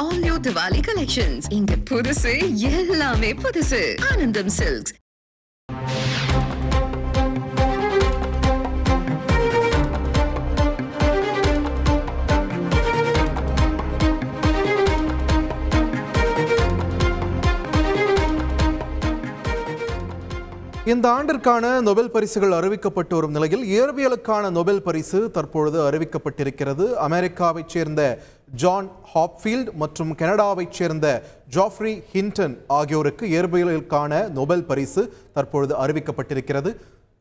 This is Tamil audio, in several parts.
All new Diwali collections. இங்க புதுசு எல்லாமே புதுசு ஆனந்தம் சில்க்ஸ் இந்த ஆண்டிற்கான நொபெல் பரிசுகள் அறிவிக்கப்பட்டு வரும் நிலையில் இயற்பியலுக்கான நொபெல் பரிசு தற்பொழுது அறிவிக்கப்பட்டிருக்கிறது. அமெரிக்காவைச் சேர்ந்த ஜான் ஹாப்ஃபீல்ட் மற்றும் கனடாவைச் சேர்ந்த ஜாஃப்ரி ஹின்டன் ஆகியோருக்கு இயற்பியலுக்கான நொபெல் பரிசு தற்பொழுது அறிவிக்கப்பட்டிருக்கிறது.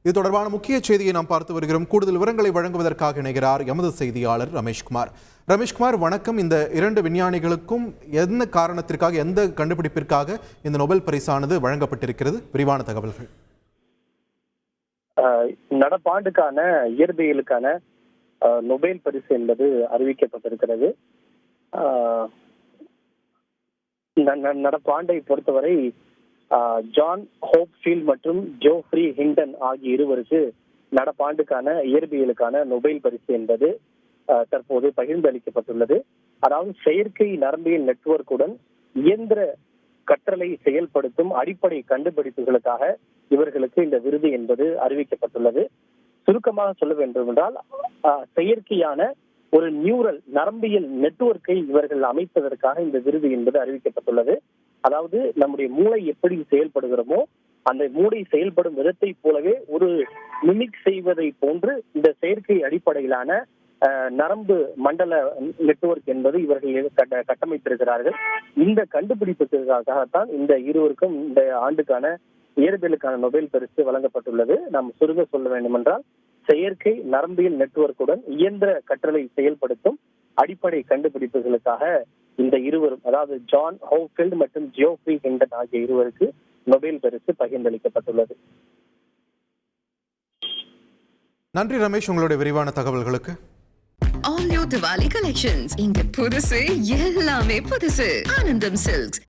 இது தொடர்பான முக்கிய செய்தியை நாம் பார்த்து வருகிறோம். கூடுதல் விவரங்களை வழங்குவதற்காக இணைகிறார் எமது செய்தியாளர் ரமேஷ்குமார். ரமேஷ்குமார் வணக்கம். இந்த இரண்டு விஞ்ஞானிகளுக்கும் எந்த காரணத்திற்காக எந்த கண்டுபிடிப்பிற்காக இந்த நொபெல் பரிசானது வழங்கப்பட்டிருக்கிறது? விரிவான தகவல்கள். நடப்பாண்டுக்கான இயற்பியலுக்கான நொபேல் பரிசு என்பது அறிவிக்கப்பட்டிருக்கிறது. நடப்பாண்டை பொறுத்தவரை ஜான் ஹோப்ஃபீல்ட் மற்றும் ஜோஃப்ரி ஹிண்டன் ஆகிய இருவருக்கு நடப்பாண்டுக்கான இயற்பியலுக்கான நொபைல் பரிசு என்பது தற்போது பகிர்ந்தளிக்கப்பட்டுள்ளது. அதாவது செயற்கை நரம்பியல் நெட்வொர்க்குடன் இயந்திர கற்றலை செயல்படுத்தும் அடிப்படை கண்டுபிடிப்புகளுக்காக இவர்களுக்கு இந்த விருது என்பது அறிவிக்கப்பட்டுள்ளது. சுருக்கமாக சொல்ல வேண்டும் என்றால் செயற்கையான ஒரு நியூரல் நரம்பியல் நெட்வொர்க்கை இவர்கள் அமைப்பதற்காக இந்த விருது என்பது அறிவிக்கப்பட்டுள்ளது. அதாவது நம்முடைய மூளை எப்படி செயல்படுகிறோமோ அந்த மூளை செயல்படும் விதத்தை போலவே ஒரு மிமிக் செய்வதை போன்று இந்த செயற்கை அடிப்படையிலான நரம்பு மண்டல நெட்வொர்க் என்பது இவர்கள் கட்டமைத்திருக்கிறார்கள். இந்த கண்டுபிடிப்புக்காகத்தான் இந்த இருவருக்கும் இந்த ஆண்டுக்கான இயற்பியலுக்கான நொபேல் பரிசு வழங்கப்பட்டுள்ளது. நாம் சுருங்க சொல்ல வேண்டுமென்றால் செயற்கை நரம்பியல் நெட்வொர்க்குடன் இயந்திர கற்றலை செயல்படுத்தும் அடிப்படை கண்டுபிடிப்புகளுக்காக இந்த இருவரும் அதாவது ஜான் ஹவுஃபீல்ட் மற்றும் ஜியோஃப்ரி ஹிண்டன் ஆகிய இருவருக்கு நொபேல் பரிசு பகிர்ந்தளிக்கப்பட்டுள்ளது. நன்றி ரமேஷ் உங்களுடைய விரிவான தகவல்களுக்கு. All new Diwali collections. இங்க புதுசு எல்லாமே புதுசு ஆனந்தம் சில்க்ஸ்